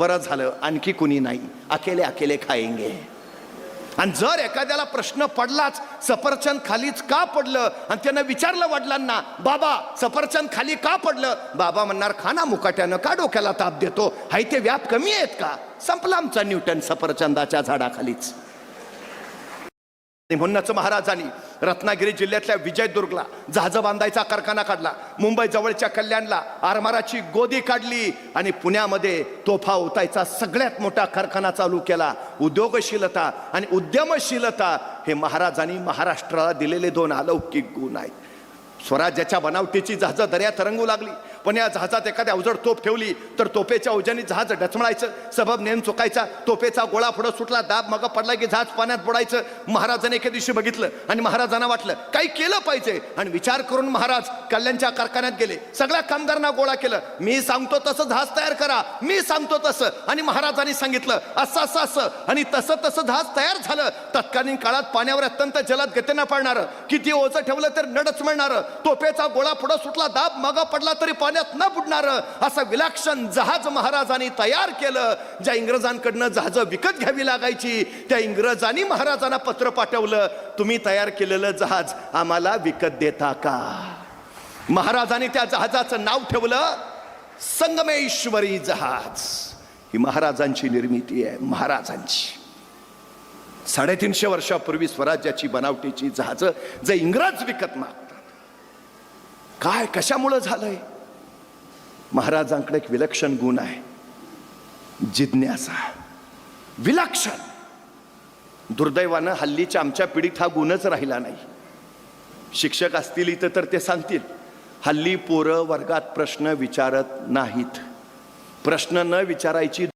बरं झालं आणखी कुणी नाही. अकेले अकेले खायंगे आणि जर एखाद्याला प्रश्न पडलाच सफरचंद खालीच का पडलं? आणि त्यानं विचारलं वडिलांना बाबा सफरचंद खाली का पडलं? बाबा म्हणणार खाना मुकाट्यानं का डोक्याला ताप देतो? हाय ते व्याप कमी आहेत का? संपला आमचा न्यूटन सफरचंदाच्या झाडाखालीच. आणि म्हणूनच महाराजांनी रत्नागिरी जिल्ह्यातल्या विजयदुर्गला जहाजं बांधायचा कारखाना काढला. मुंबई जवळच्या कल्याणला आरमाराची गोदी काढली आणि पुण्यामध्ये तोफा उतायचा सगळ्यात मोठा कारखाना चालू केला. उद्योगशीलता आणि उद्यमशीलता हे महाराजांनी महाराष्ट्राला दिलेले दोन अलौकिक गुण आहेत. स्वराज्याच्या बनावटीची जहाजं दर्यात तरंगू लागली. पण या जहाजात एखाद्या अवजड तोफ ठेवली तर तोफेच्या उजनी जहाज डचमळायचं सबब नेम चुकायचा तोफेचा गोळा पुढं सुटला दाब मग पडला की जहाज पाण्यात बुडायचं. महाराजाने एके दिवशी बघितलं आणि महाराजांना वाटलं काही केलं पाहिजे. आणि विचार करून महाराज कल्याणच्या कारखान्यात गेले. सगळ्या कामगारांना गोळा केलं. मी सांगतो तसं जहाज तयार करा. मी सांगतो तसं. आणि महाराजांनी सांगितलं असं असं असं. आणि तसं तसं जहाज तयार झालं. तत्कालीन काळात पाण्यावर अत्यंत जलद गतीनं पाळणारं. किती ओझं ठेवलं तर नडच मिळणार. तोफेचा गोळा पुढं सुटला दाब मागा पडला तरी पाण्यात न बुडणार. असं विलक्षण जहाज महाराजांनी तयार केलं. ज्या इंग्रजांकडनं जहाज विकत घ्यावी लागायची त्या इंग्रजांनी महाराजांना पत्र पाठवलं तुम्ही तयार केलेलं जहाज आम्हाला विकत देता का? महाराजांनी त्या जहाजाचं नाव ठेवलं संगमेश्वरी जहाज. ही महाराजांची निर्मिती आहे महाराजांची. साडेतीनशे वर्षापूर्वी स्वराज्याची बनावटीची जहाजं जे इंग्रज विकत मागतात. काय कशामुळं झालंय? महाराजांकडे एक विलक्षण गुण आहे. जिज्ञासा. विलक्षण. दुर्दैवानं हल्लीच्या आमच्या पिढीत हा गुणच राहिला नाही. शिक्षक असतील इथं तर ते सांगतील हल्ली पोरं वर्गात प्रश्न विचारत नाहीत. प्रश्न न विचारायची